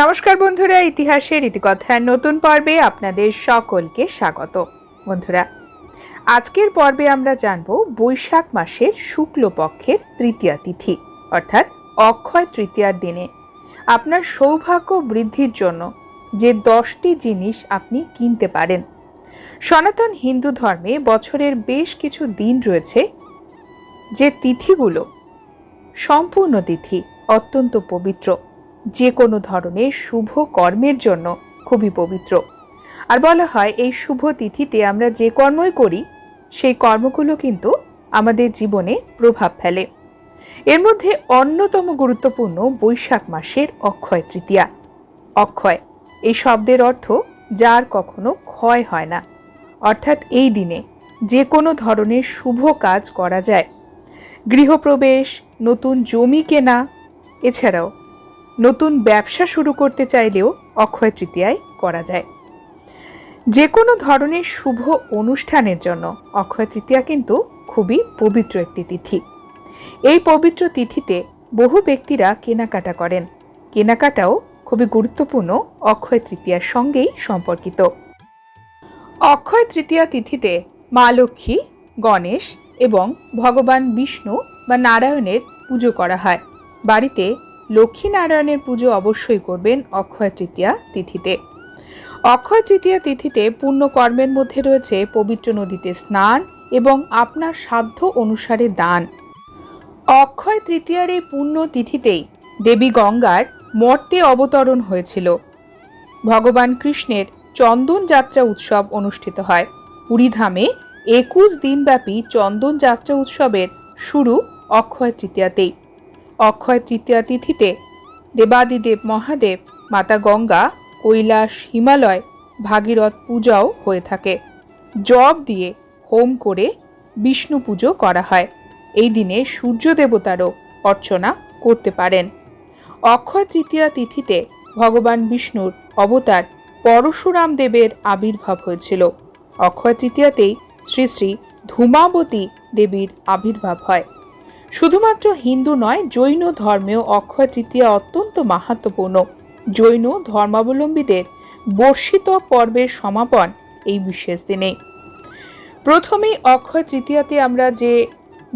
নমস্কার বন্ধুরা, ইতিহাসের ইতিকথার নতুন পর্বে আপনাদের সকলকে স্বাগত। বন্ধুরা, আজকের পর্বে আমরা জানব বৈশাখ মাসের শুক্লপক্ষের তৃতীয়া তিথি, অর্থাৎ অক্ষয় তৃতীয়ার দিনে। আপনার সৌভাগ্য বৃদ্ধির জন্য যে দশটি জিনিস আপনি কিনতে পারেন। সনাতন হিন্দু ধর্মে বছরের বেশ কিছু দিন রয়েছে, যে তিথিগুলো সম্পূর্ণ তিথি অত্যন্ত পবিত্র। যে কোনো ধরনের শুভ কর্মের জন্য খুবই পবিত্র। আর বলা হয়, এই শুভ তিথিতে আমরা যে কর্মই করি, সেই কর্মগুলো কিন্তু আমাদের জীবনে প্রভাব ফেলে। এর মধ্যে অন্যতম গুরুত্বপূর্ণ বৈশাখ মাসের অক্ষয় তৃতীয়া। অক্ষয়, এই শব্দের অর্থ যার কখনো ক্ষয় হয় না। অর্থাৎ এই দিনে যে কোনো ধরনের শুভ কাজ করা যায়। গৃহপ্রবেশ, নতুন জমি কেনা, এছাড়াও নতুন ব্যবসা শুরু করতে চাইলেও অক্ষয় তৃতীয়ায় করা যায়। যে কোনো ধরনের শুভ অনুষ্ঠানের জন্য অক্ষয় তৃতীয়া কিন্তু খুবই পবিত্র একটি তিথি। এই পবিত্র তিথিতে বহু ব্যক্তিরা কেনাকাটা করেন। কেনাকাটাও খুবই গুরুত্বপূর্ণ অক্ষয় তৃতীয়ার সঙ্গেই সম্পর্কিত। অক্ষয় তৃতীয়া তিথিতে মা লক্ষ্মী, গণেশ এবং ভগবান বিষ্ণু বা নারায়ণের পুজো করা হয়। বাড়িতে লক্ষ্মীনারায়ণের পুজো অবশ্যই করবেন অক্ষয় তৃতীয়া তিথিতে। অক্ষয় তৃতীয়া তিথিতে পূর্ণ কর্মের মধ্যে রয়েছে পবিত্র নদীতে স্নান এবং আপনার সাধ্য অনুসারে দান। অক্ষয় তৃতীয়ার এই পূর্ণ তিথিতেই দেবী গঙ্গার মর্তে অবতরণ হয়েছিল। ভগবান কৃষ্ণের চন্দন যাত্রা উৎসব অনুষ্ঠিত হয়। পুরীধামে একুশ দিনব্যাপী চন্দন যাত্রা উৎসবের শুরু অক্ষয় তৃতীয়াতেই। অক্ষয় তৃতীয়া তিথিতে দেবাদিদেব মহাদেব, মাতা গঙ্গা, কৈলাস হিমালয়, ভাগীরথ পূজাও হয়ে থাকে। জব দিয়ে হোম করে বিষ্ণু পুজো করা হয়। এই দিনে সূর্য দেবতারও অর্চনা করতে পারেন। অক্ষয় তৃতীয়া তিথিতে ভগবান বিষ্ণুর অবতার পরশুরাম দেবের আবির্ভাব হয়েছিল। অক্ষয় তৃতীয়াতেই শ্রী শ্রী ধূমাবতী দেবীর আবির্ভাব হয়। শুধুমাত্র হিন্দু নয়, জৈন ধর্মেও অক্ষয় তৃতীয়া অত্যন্ত মাহাত্মপূর্ণ জৈন ধর্মাবলম্বীদের বর্ষিত পর্বের সমাপন এই বিশেষ দিনে। প্রথমেই অক্ষয় তৃতীয়াতে আমরা যে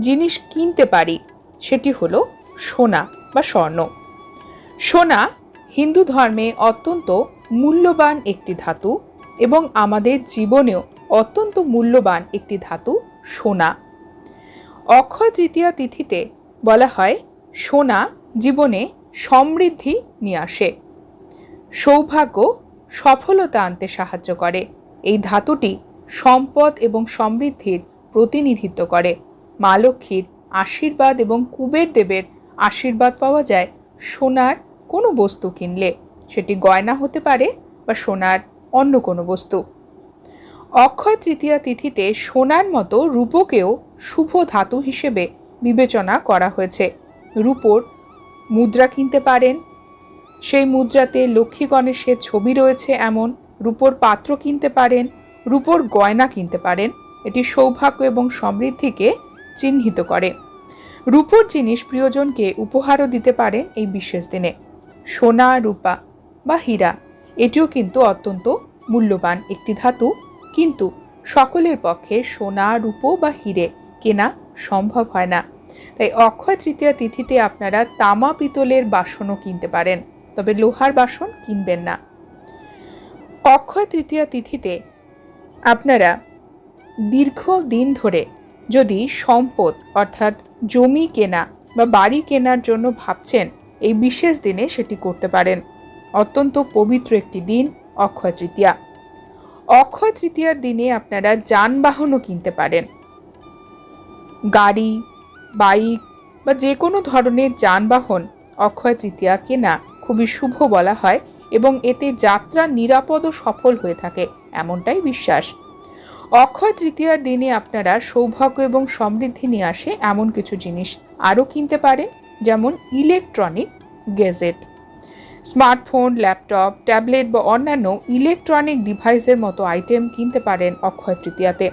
জিনিস কিনতে পারি, সেটি হলো সোনা বা স্বর্ণ। সোনা হিন্দু ধর্মে অত্যন্ত মূল্যবান একটি ধাতু এবং আমাদের জীবনেও অত্যন্ত মূল্যবান একটি ধাতু সোনা। অক্ষয় তৃতীয়া তিথিতে বলা হয়, সোনা জীবনে সমৃদ্ধি নিয়ে আসে। সৌভাগ্য সফলতা আনতে সাহায্য করে। এই ধাতুটি সম্পদ এবং সমৃদ্ধির প্রতিনিধিত্ব করে। মা লক্ষ্মীর আশীর্বাদ এবং কুবের দেবের আশীর্বাদ পাওয়া যায় সোনার কোনো বস্তু কিনলে। সেটি গয়না হতে পারে বা সোনার অন্য কোনো বস্তু। অক্ষয় তৃতীয়া তিথিতে সোনার মতো রূপকেও শুভ ধাতু হিসেবে বিবেচনা করা হয়েছে। রূপোর মুদ্রা কিনতে পারেন। সেই মুদ্রাতে লক্ষ্মী গণেশের ছবি রয়েছে এমন। রূপোর পাত্র কিনতে পারেন। রূপোর গয়না কিনতে পারেন। এটি সৌভাগ্য এবং সমৃদ্ধিকে চিহ্নিত করে। রূপোর জিনিস প্রিয়জনকে উপহারও দিতে পারেন এই বিশেষ দিনে। সোনা, রূপা বা হীরা, এটিও কিন্তু অত্যন্ত মূল্যবান একটি ধাতু। কিন্তু সকলের পক্ষে সোনা, রূপো বা হিরে কেনা সম্ভব হয় না। তাই অক্ষয় তৃতীয়া তিথিতে আপনারা তামা পিতলের বাসনও কিনতে পারেন, তবে লোহার বাসন কিনবেন না। অক্ষয় তৃতীয়া তিথিতে আপনারা দীর্ঘ দিন ধরে যদি সম্পদ অর্থাৎ জমি কেনা বা বাড়ি কেনার জন্য ভাবছেন, এই বিশেষ দিনে সেটি করতে পারেন। অত্যন্ত পবিত্র একটি দিন অক্ষয় তৃতীয়া। অক্ষয় তৃতীয়ার দিনে আপনারা যানবাহনও কিনতে পারেন। গাড়ি, বাইক বা যে কোনো ধরনের যানবাহন অক্ষয় তৃতীয়া কেনা খুবই শুভ বলা হয় এবং এতে যাত্রা নিরাপদ ও সফল হয়ে থাকে, এমনটাই বিশ্বাস। অক্ষয় তৃতীয়ার দিনে আপনারা সৌভাগ্য এবং সমৃদ্ধি নিয়ে আসে এমন কিছু জিনিস আরও কিনতে পারেন, যেমন electronic gadget. Smartphone, laptop, tablet বা অন্যান্য ইলেকট্রনিক ডিভাইসের মতো আইটেম কিনতে পারেন অক্ষয় তৃতীয়াতে।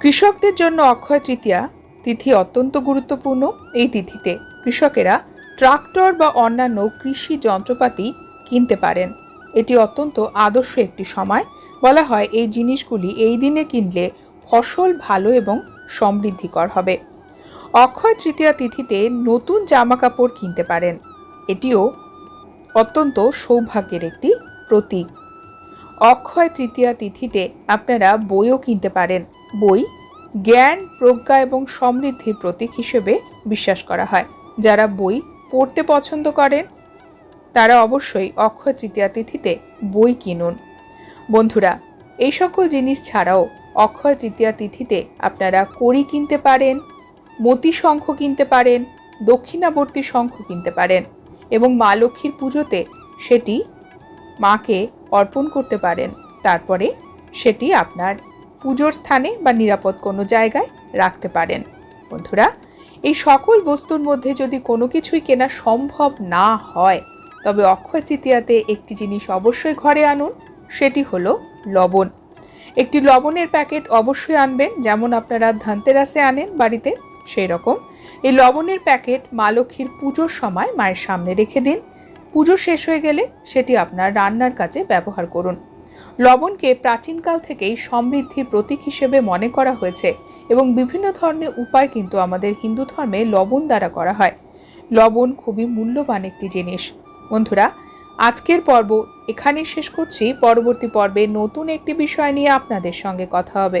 কৃষকদের জন্য অক্ষয় তৃতীয়া তিথি অত্যন্ত গুরুত্বপূর্ণ। এই তিথিতে কৃষকেরা ট্রাক্টর বা অন্যান্য কৃষি যন্ত্রপাতি কিনতে পারেন। এটি অত্যন্ত আদর্শ একটি সময়। বলা হয় এই জিনিসগুলি এই দিনে কিনলে ফসল ভালো এবং সমৃদ্ধিকর হবে। অক্ষয় তৃতীয়া তিথিতে নতুন জামা কাপড় কিনতে পারেন। এটিও অত্যন্ত সৌভাগ্যের একটি প্রতীক। অক্ষয় তৃতীয়া তিথিতে আপনারা বইও কিনতে পারেন। বই জ্ঞান, প্রজ্ঞা এবং সমৃদ্ধির প্রতীক হিসেবে বিশ্বাস করা হয়। যারা বই পড়তে পছন্দ করেন, তারা অবশ্যই অক্ষয় তৃতীয়া তিথিতে বই কিনুন। বন্ধুরা, এই সকল জিনিস ছাড়াও অক্ষয় তৃতীয়া তিথিতে আপনারা কড়ি কিনতে পারেন মতি শঙ্খ কিনতে পারেন, দক্ষিণাবর্তী শঙ্খ কিনতে পারেন। এবং মা লক্ষ্মীর পুজোতে সেটি মাকে অর্পণ করতে পারেন। তারপরে সেটি আপনার পুজোর স্থানে বা নিরাপদ কোনো জায়গায় রাখতে পারেন। বন্ধুরা, এই সকল বস্তুর মধ্যে যদি কোনো কিছুই কেনা সম্ভব না হয়, তবে অক্ষয় তৃতীয়াতে একটি জিনিস অবশ্যই ঘরে আনুন, সেটি হলো লবণ। একটি লবণের প্যাকেট অবশ্যই আনবেন, যেমন আপনারা ধানতেরাসে আনেন বাড়িতে সেই রকম এই লবণের প্যাকেট মা লক্ষ্মীর পুজোর সময় মায়ের সামনে রেখে দিন। পুজো শেষ হয়ে গেলে সেটি আপনার রান্নার কাজে ব্যবহার করুন। লবণকে প্রাচীনকাল থেকেই সমৃদ্ধির প্রতীক হিসেবে মনে করা হয়েছে এবং বিভিন্ন ধরনের উপায় কিন্তু আমাদের হিন্দু ধর্মে লবণ দ্বারা করা হয়। লবণ খুবই মূল্যবান একটি জিনিস। বন্ধুরা, আজকের পর্ব এখানেই শেষ করছি। পরবর্তী পর্বে নতুন একটি বিষয় নিয়ে আপনাদের সঙ্গে কথা হবে।